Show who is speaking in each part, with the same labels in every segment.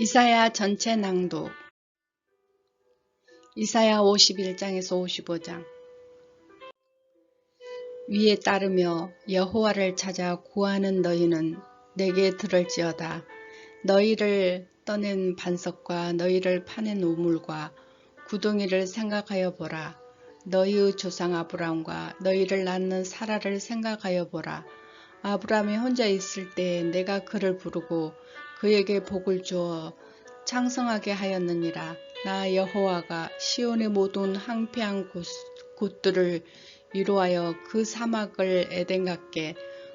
Speaker 1: 이사야 전체 낭독 이사야 51장에서 55장 위에 따르며 여호와를 찾아 구하는 너희는 내게 들을지어다. 너희를 떠낸 반석과 너희를 파낸 우물과 구덩이를 생각하여 보라. 너희의 조상 아브람과 너희를 낳는 사라를 생각하여 보라. 아브람이 혼자 있을 때 내가 그를 부르고 그에게 복을 주어 창성하게 하였느니라. 나 여호와가 시온의 모든 황폐한 곳, 곳들을 위로하여 그 사막을 에덴 같게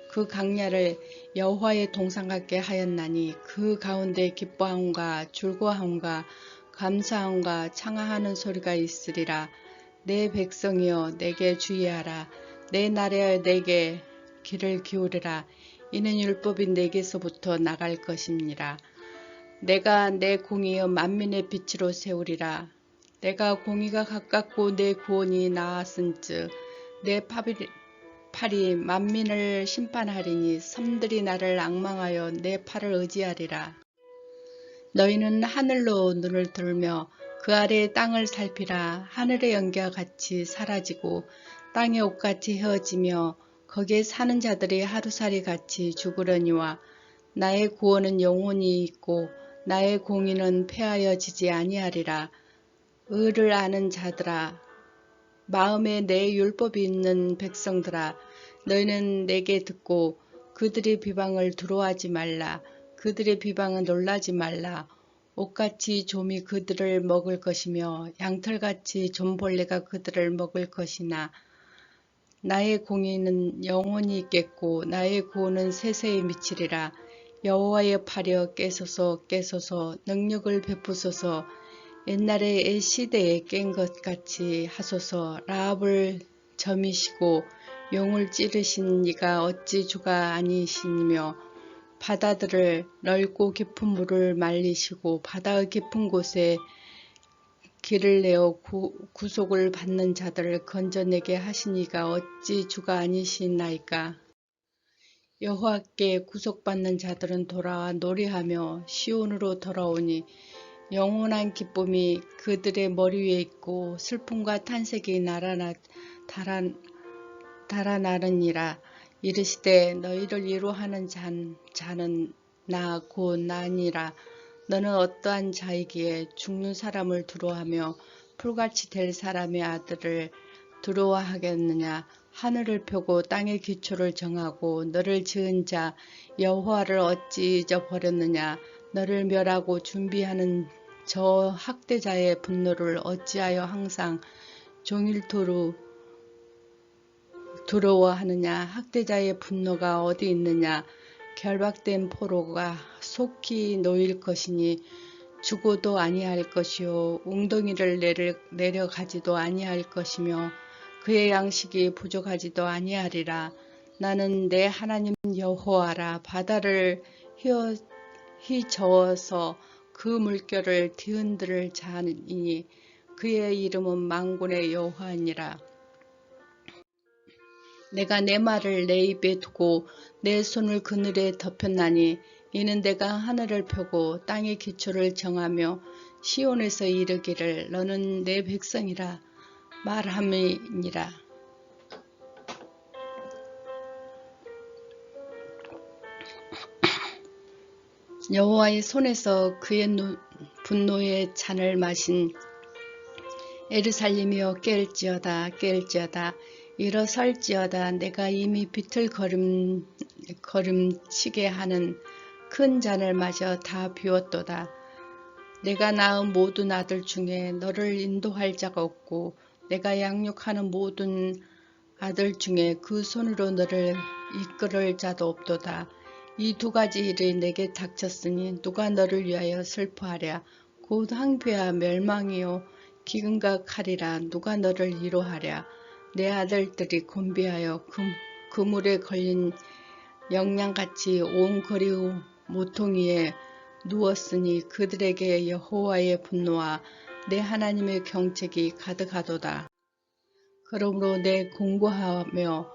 Speaker 1: 그 강야를 여호와의 동산 같게 하였나니 그 가운데 기뻐함과 즐거움과 감사함과 창하하는 소리가 있으리라. 내 백성이여 내게 주의하라. 내 나라여 내게 귀를 기울이라. 이는 율법이 내게서부터 나갈 것입니다. 내가 내 공의여 만민의 빛으로 세우리라. 내가 공의가 가깝고 내 구원이 나았은즉 내 팔이, 만민을 심판하리니 섬들이 나를 악망하여 내 팔을 의지하리라. 너희는 하늘로 눈을 들며 그 아래의 땅을 살피라. 하늘의 연기와 같이 사라지고 땅의 옷같이 헤어지며 거기에 사는 자들이 하루살이 같이 죽으려니와 나의 구원은 영원히 있고 나의 공의는 폐하여지지 아니하리라. 의를 아는 자들아 마음에 내 율법이 있는 백성들아 너희는 내게 듣고 그들의 비방을 두려워하지 말라. 그들의 비방은 놀라지 말라. 옷같이 좀이 그들을 먹을 것이며 양털같이 좀벌레가 그들을 먹을 것이나 나의 공의는 영원히 있겠고 나의 구원은 세세에 미치리라. 여호와의 팔여 깨소서 깨소서. 능력을 베푸소서. 옛날의 시대에 깬 것 같이 하소서. 라합을 점이시고 용을 찌르신 이가 어찌 주가 아니시며 바다들을 넓고 깊은 물을 말리시고 바다의 깊은 곳에 길을 내어 구, 구속을 받는 자들을 건져내게 하시니가 어찌 주가 아니시나이까. 여호와께 구속받는 자들은 돌아와 노래하며 시온으로 돌아오니 영원한 기쁨이 그들의 머리 위에 있고 슬픔과 탄색이 날아나 달아, 달아나느니라. 이르시되 너희를 위로하는 잔, 자는 나 곧 나니라. 너는 어떠한 자이기에 죽는 사람을 두려워하며 풀같이 될 사람의 아들을 두려워하겠느냐. 하늘을 펴고 땅의 기초를 정하고 너를 지은 자 여호와를 어찌 잊어버렸느냐. 너를 멸하고 준비하는 저 학대자의 분노를 어찌하여 항상 종일토록 두려워하느냐. 학대자의 분노가 어디 있느냐. 결박된 포로가 속히 놓일 것이니 죽어도 아니할 것이요 웅덩이를 내려, 내려 가지도 아니할 것이며 그의 양식이 부족하지도 아니하리라. 나는 내 하나님 여호와라. 바다를 휘어, 휘저어서 그 물결을 뒤흔들 자니 그의 이름은 망군의 여호와니라 내가 내 말을 내 입에 두고 내 손을 그늘에 덮였나니 이는 내가 하늘을 펴고 땅의 기초를 정하며 시온에서 이르기를 너는 내 백성이라 말함이니라. 여호와의 손에서 그의 분노의 잔을 마신 에르살림이여 깰지어다 깰지어다 일어설지어다 내가 이미 비틀거림 걸음치게 하는 큰 잔을 마저 다 비웠도다. 내가 낳은 모든 아들 중에 너를 인도할 자가 없고 내가 양육하는 모든 아들 중에 그 손으로 너를 이끌을 자도 없도다. 이 두 가지 일이 내게 닥쳤으니 누가 너를 위하여 슬퍼하랴. 곧 항배와 멸망이요 기근과 칼이라 누가 너를 위로하랴. 내 아들들이 곤비하여 그, 그물에 걸린 영양같이 온 거리 모퉁이에 누웠으니 그들에게 여호와의 분노와 내 하나님의 경책이 가득하도다. 그러므로 내 공고하며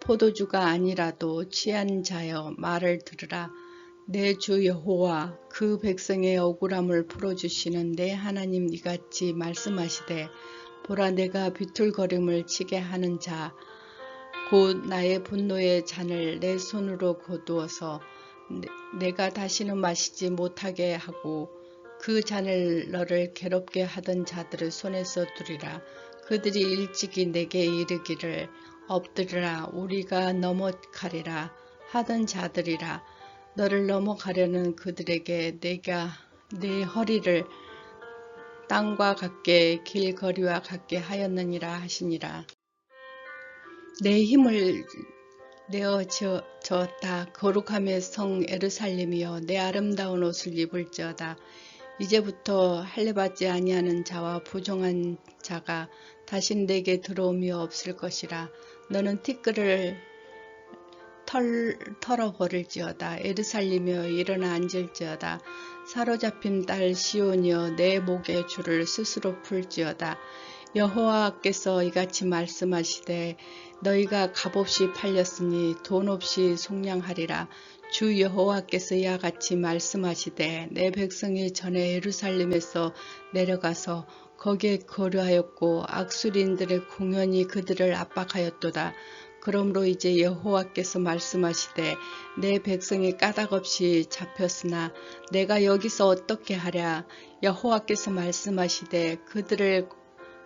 Speaker 1: 포도주가 아니라도 취한 자여 말을 들으라. 내 주 여호와 그 백성의 억울함을 풀어주시는 내 하나님 이같이 말씀하시되 보라 내가 비틀거림을 치게 하는 자 곧 나의 분노의 잔을 내 손으로 거두어서 내- 내가 다시는 마시지 못하게 하고 그 잔을 너를 괴롭게 하던 자들의 손에서 두리라. 그들이 일찍이 내게 이르기를 엎드리라. 우리가 넘어가리라 하던 자들이라. 너를 넘어가려는 그들에게 내가 내 허리를 땅과 같게 길거리와 같게 하였느니라 하시니라. 내 힘을 내어 저었다. 거룩함의 성 에르살렘이여 내 아름다운 옷을 입을지어다. 이제부터 할례받지 아니하는 자와 부정한 자가 다시 내게 들어옴이 없을 것이라. 너는 티끌을 털, 털어버릴지어다. 에르살림이여 일어나 앉을지어다. 사로잡힌 딸 시온이여 내 목의 줄을 스스로 풀지어다. 여호와께서 이같이 말씀하시되 너희가 값없이 팔렸으니 돈 없이 속량하리라. 주 여호와께서 이와 같이 말씀하시되 내 백성이 전에 예루살렘에서 내려가서 거기에 거류하였고 악술인들의 공연이 그들을 압박하였도다. 그러므로 이제 여호와께서 말씀하시되 내 백성이 까닭 없이 잡혔으나 내가 여기서 어떻게 하랴 여호와께서 말씀하시되 그들을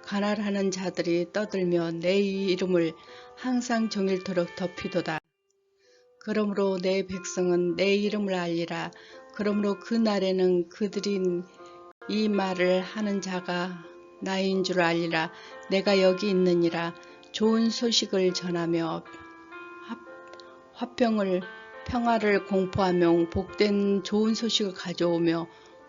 Speaker 1: 관할하는 자들이 떠들며 내 이름을 항상 종일토록 덮이도다. 그러므로 내 백성은 내 이름을 알리라. 그러므로 그 날에는 그들이 이 말을 하는 자가 나인 줄 알리라. 내가 여기 있느니라. 좋은 소식을 전하며 화- 화평을 평화를 공포하며 복된 좋은 소식을 가져오며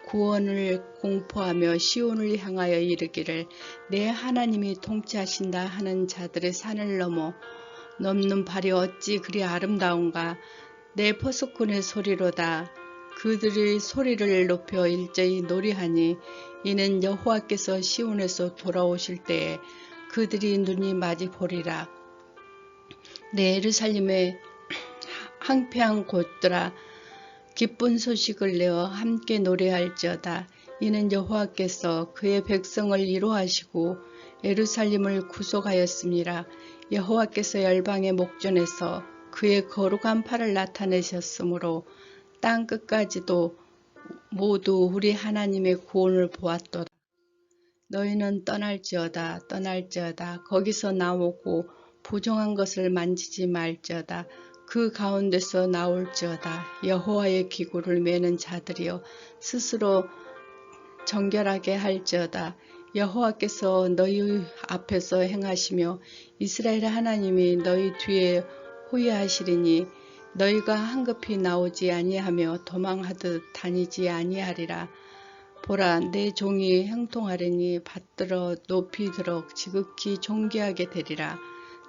Speaker 1: 구원을 공포하며 시온을 향하여 이르기를 내 하나님이 통치하신다 하는 자들의 산을 넘어 넘는 발이 어찌 그리 아름다운가? 내 포스꾼의 소리로다. 그들의 소리를 높여 일제히 노래하니 이는 여호와께서 시온에서 돌아오실 때에 그들이 눈이 마지 보리라 내 예루살렘의 항폐한 곳들아 기쁜 소식을 내어 함께 노래할지어다. 이는 여호와께서 그의 백성을 이로하시고 예루살렘을 구속하였습니다. 여호와께서 열방의 목전에서 그의 거룩한 팔을 나타내셨으므로 땅 끝까지도 모두 우리 하나님의 구원을 보았도다. 너희는 떠날지어다 떠날지어다. 거기서 나오고 부정한 것을 만지지 말지어다. 그 가운데서 나올지어다. 여호와의 기구를 매는 자들이여 스스로 정결하게 할지어다. 여호와께서 너희 앞에서 행하시며 이스라엘 하나님이 너희 뒤에 호위하시리니 너희가 한급히 나오지 아니하며 도망하듯 다니지 아니하리라 보라 내 종이 형통하려니 받들어 높이 들어 지극히 존귀하게 되리라.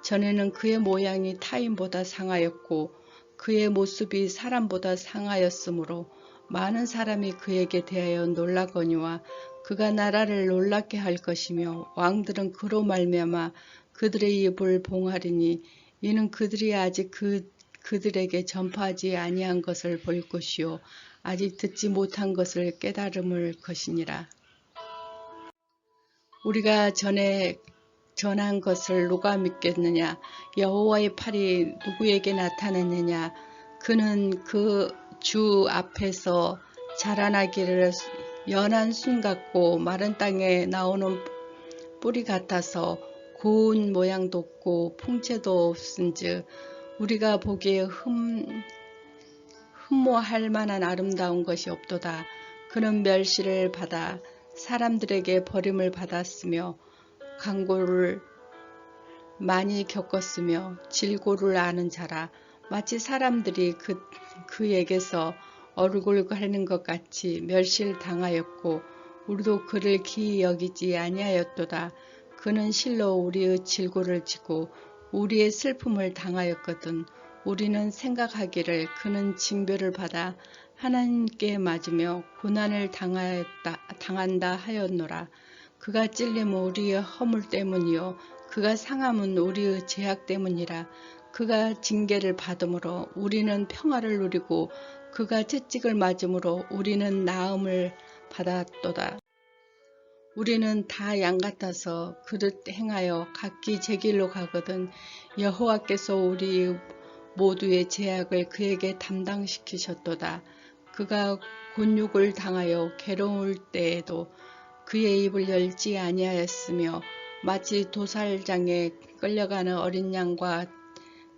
Speaker 1: 전에는 그의 모양이 타인보다 상하였고 그의 모습이 사람보다 상하였으므로 많은 사람이 그에게 대하여 놀라거니와 그가 나라를 놀랍게 할 것이며 왕들은 그로 말미암아 그들의 입을 봉하리니 이는 그들이 아직 그 그들에게 전파하지 아니한 것을 볼 것이요 아직 듣지 못한 것을 깨달음을 것이니라. 우리가 전에 전한 것을 누가 믿겠느냐? 여호와의 팔이 누구에게 나타났느냐? 그는 그 주 앞에서 자라나기를 연한 순 같고 마른 땅에 나오는 뿌리 같아서 고운 모양도 없고 풍채도 없은즉 우리가 보기에 흠, 흠모할 만한 아름다운 것이 없도다. 그는 멸시를 받아 사람들에게 버림을 받았으며 강고를 많이 겪었으며 질고를 아는 자라 마치 사람들이 그, 그에게서 얼굴 가리는 것 같이 멸시를 당하였고 우리도 그를 기이 여기지 아니하였도다. 그는 실로 우리의 질고를 지고 우리의 슬픔을 당하였거든. 우리는 생각하기를 그는 징별을 받아 하나님께 맞으며 고난을 당하였다, 당한다 하였노라. 그가 찔림은 우리의 허물 때문이요 그가 상함은 우리의 죄악 때문이라 그가 징계를 받음으로 우리는 평화를 누리고 그가 채찍을 맞음으로 우리는 나음을 받았도다. 우리는 다 양 같아서 그릇 행하여 각기 제 길로 가거든 여호와께서 우리 모두의 제약을 그에게 담당시키셨도다. 그가 곤욕을 당하여 괴로울 때에도 그의 입을 열지 아니하였으며 마치 도살장에 끌려가는 어린 양과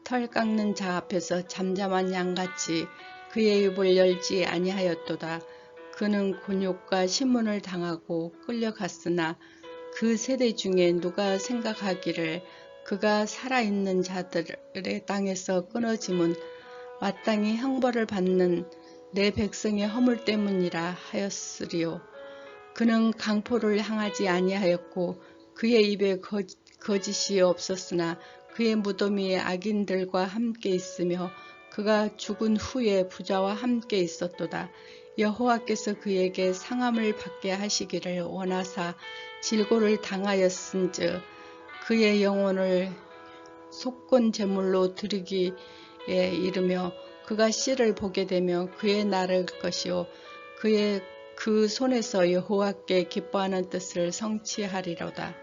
Speaker 1: 털 깎는 자 앞에서 잠잠한 양같이 그의 입을 열지 아니하였도다. 그는 곤욕과 신문을 당하고 끌려갔으나 그 세대 중에 누가 생각하기를 그가 살아있는 자들의 땅에서 끊어짐은 마땅히 형벌을 받는 내 백성의 허물 때문이라 하였으리요. 그는 강포를 향하지 아니하였고 그의 입에 거, 거짓이 없었으나 그의 무덤이 악인들과 함께 있으며 그가 죽은 후에 부자와 함께 있었도다. 여호와께서 그에게 상함을 받게 하시기를 원하사 질고를 당하였은즉 그의 영혼을 속건 제물로 드리기에 이르며 그가 씨를 보게 되며 그의 나를 것이요 그의 그 손에서 여호와께 기뻐하는 뜻을 성취하리로다.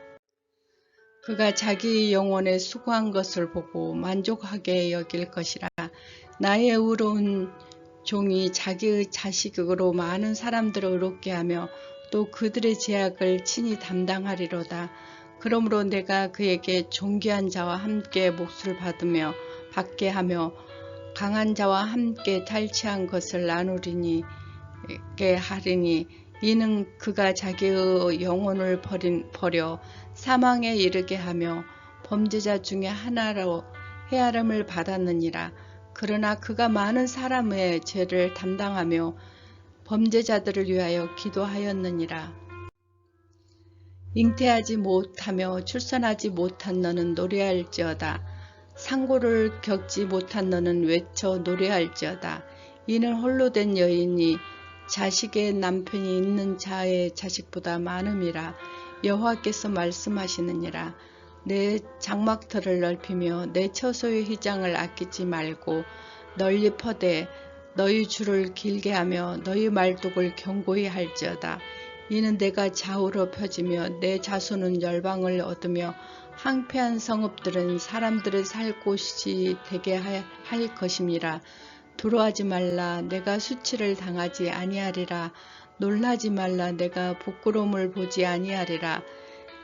Speaker 1: 그가 자기 영혼에 수고한 것을 보고 만족하게 여길 것이라. 나의 의로운 종이 자기의 자식으로 많은 사람들을 의롭게 하며 또 그들의 제약을 친히 담당하리로다. 그러므로 내가 그에게 존귀한 자와 함께 몫을 받으며 받게 하며 강한 자와 함께 탈취한 것을 나누리니 게 하리니 이는 그가 자기의 영혼을 버린, 버려 사망에 이르게 하며 범죄자 중에 하나로 헤아림을 받았느니라. 그러나 그가 많은 사람의 죄를 담당하며 범죄자들을 위하여 기도하였느니라. 잉태하지 못하며 출산하지 못한 너는 노래할지어다. 상고를 겪지 못한 너는 외쳐 노래할지어다. 이는 홀로 된 여인이 자식의 남편이 있는 자의 자식보다 많음이라 여호와께서 말씀하시느니라 내 장막터를 넓히며 내 처소의 휘장을 아끼지 말고 널리 퍼대 너희 줄을 길게 하며 너희 말뚝을 견고히 할지어다 이는 내가 좌우로 펴지며 내 자손은 열방을 얻으며 항폐한 성읍들은 사람들의 살 곳이 되게 할 것임이라. 두려워하지 말라. 내가 수치를 당하지 아니하리라. 놀라지 말라. 내가 부끄러움을 보지 아니하리라.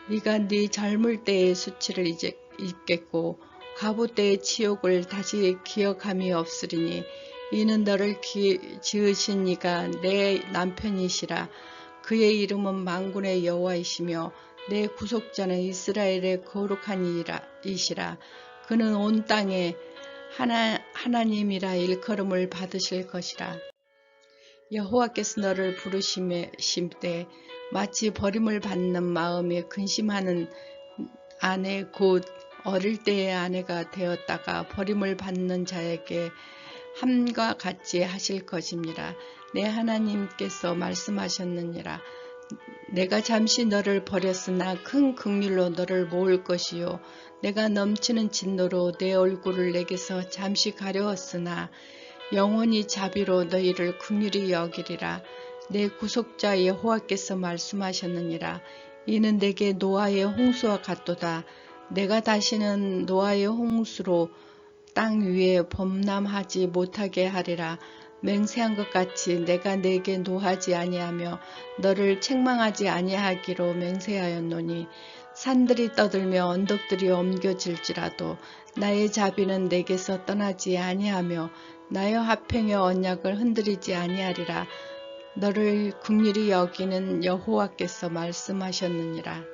Speaker 1: 네가 네 젊을 때의 수치를 이제 잊겠고 가부 때의 치욕을 다시 기억함이 없으리니 이는 너를 기, 지으신 이가 내 남편이시라 그의 이름은 만군의 여호와이시며 내 구속자는 이스라엘의 거룩한 이시라 그는 온 땅에 하나, 하나님이라 일컬음을 받으실 것이라. 여호와께서 너를 부르심 때 마치 버림을 받는 마음에 근심하는 아내 곧 어릴 때의 아내가 되었다가 버림을 받는 자에게 함과 같이 하실 것입니다. 내 하나님께서 말씀하셨느니라. 내가 잠시 너를 버렸으나 큰 극률로 너를 모을 것이요 내가 넘치는 진노로 내 얼굴을 내게서 잠시 가려웠으나 영원히 자비로 너희를 긍휼히 여기리라. 내 구속자 여호와께서 말씀하셨느니라. 이는 내게 노아의 홍수와 같도다. 내가 다시는 노아의 홍수로 땅 위에 범람하지 못하게 하리라. 맹세한 것 같이 내가 내게 노하지 아니하며 너를 책망하지 아니하기로 맹세하였노니 산들이 떠들며 언덕들이 옮겨질지라도 나의 자비는 내게서 떠나지 아니하며 나의 화평의 언약을 흔들리지 아니하리라. 너를 국률이 여기는 여호와께서 말씀하셨느니라.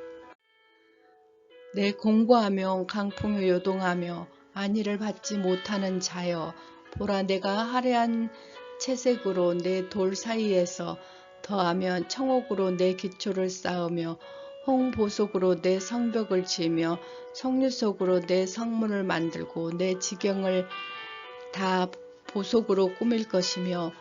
Speaker 1: 내 공고하며 강풍에 요동하며 안위를 받지 못하는 자여 보라 내가 화려한 채색으로 내 돌 사이에서 더하면 청옥으로 내 기초를 쌓으며 홍보석으로 내 성벽을 지으며 석류석으로 내 성문을 만들고 내 지경을 다 보석으로 꾸밀 것이며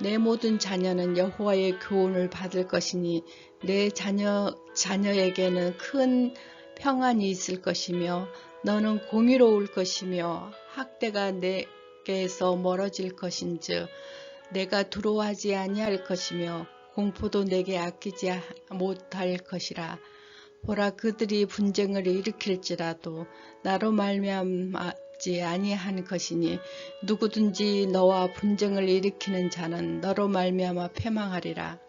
Speaker 1: 내 모든 자녀는 여호와의 교훈을 받을 것이니 내 자녀 자녀에게는 큰 평안이 있을 것이며 너는 공의로울 것이며 학대가 내 게서 멀어질 것인즉 내가 두려워하지 아니할 것이며 공포도 내게 아끼지 못할 것이라. 보라 그들이 분쟁을 일으킬지라도 나로 말미암지 아니한 것이니 누구든지 너와 분쟁을 일으키는 자는 너로 말미암아 패망하리라.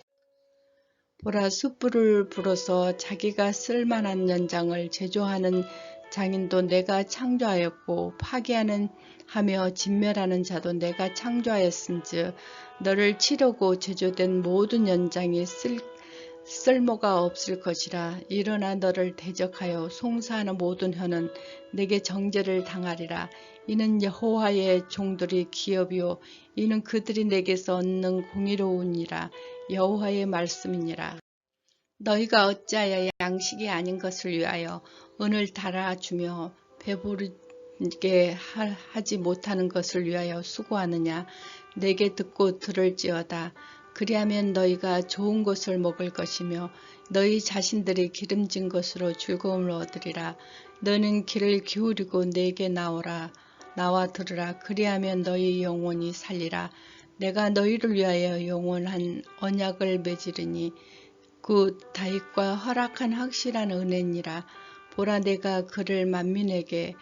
Speaker 1: 보라 숯불을 불어서 자기가 쓸만한 연장을 제조하는 장인도 내가 창조하였고 파괴하는 하며 진멸하는 자도 내가 창조하였은즉 너를 치려고 제조된 모든 연장이 쓸, 쓸모가 없을 것이라. 일어나 너를 대적하여 송사하는 모든 혀는 내게 정죄를 당하리라. 이는 여호와의 종들이 기업이요. 이는 그들이 내게서 얻는 공의로우니라. 여호와의 말씀이니라 너희가 어찌하여 양식이 아닌 것을 위하여 은을 달아주며 배부르게 하지 못하는 것을 위하여 수고하느냐? 내게 듣고 들을지어다. 그리하면 너희가 좋은 것을 먹을 것이며 너희 자신들이 기름진 것으로 즐거움을 얻으리라. 너는 귀를 기울이고 내게 나오라 나와 들으라. 그리하면 너희 영혼이 살리라. 내가 너희를 위하여 영원한 언약을 맺으리니 그 다윗과 허락한 확실한 은혜니라. 보라 내가 그를 만민에게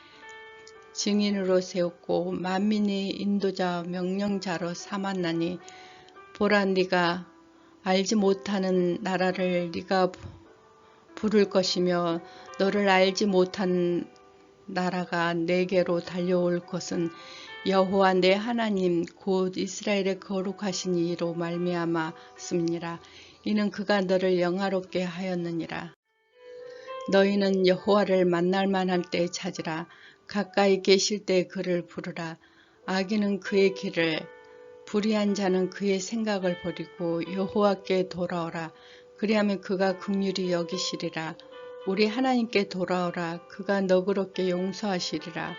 Speaker 1: 증인으로 세웠고 만민이 인도자 명령자로 삼았나니 보라 네가 알지 못하는 나라를 네가 부를 것이며 너를 알지 못한 나라가 내게로 달려올 것은 여호와 내 하나님 곧 이스라엘의 거룩하신 이로 말미암았음니라 이는 그가 너를 영화롭게 하였느니라. 너희는 여호와를 만날 만할 때 찾으라. 가까이 계실 때 그를 부르라. 악인은 그의 길을 불의한 자는 그의 생각을 버리고 여호와께 돌아오라. 그리하면 그가 긍휼히 여기시리라. 우리 하나님께 돌아오라. 그가 너그럽게 용서하시리라.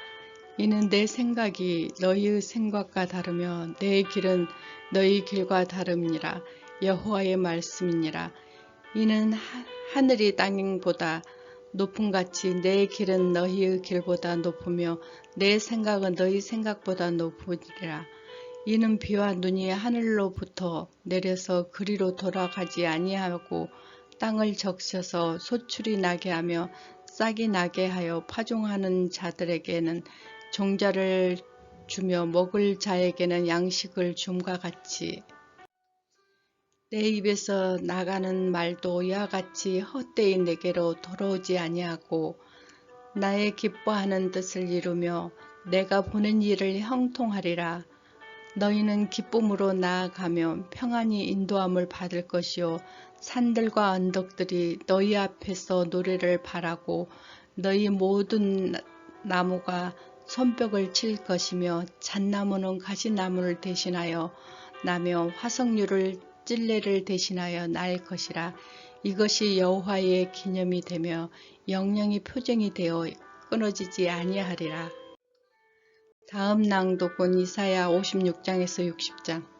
Speaker 1: 이는 내 생각이 너희의 생각과 다르며 내 길은 너희 길과 다름이니라 여호와의 말씀이니라. 이는 하늘이 땅보다 높음같이 내 길은 너희의 길보다 높으며 내 생각은 너희 생각보다 높으리라. 이는 비와 눈이 하늘로부터 내려서 그리로 돌아가지 아니하고 땅을 적셔서 소출이 나게 하며 싹이 나게 하여 파종하는 자들에게는 종자를 주며 먹을 자에게는 양식을 줌과 같이 내 입에서 나가는 말도 이와 같이 헛되이 내게로 돌아오지 아니하고 나의 기뻐하는 뜻을 이루며 내가 보낸 일을 형통하리라. 너희는 기쁨으로 나아가며 평안히 인도함을 받을 것이요 산들과 언덕들이 너희 앞에서 노래를 바라고 너희 모든 나무가 손뼉을 칠 것이며 잣나무는 가시나무를 대신하여 나며 화석류를 찔레를 대신하여 날 것이라 이것이 여호와의 기념이 되며 영영이 표정이 되어 끊어지지 아니하리라. 다음 낭독은 이사야 56장에서 60장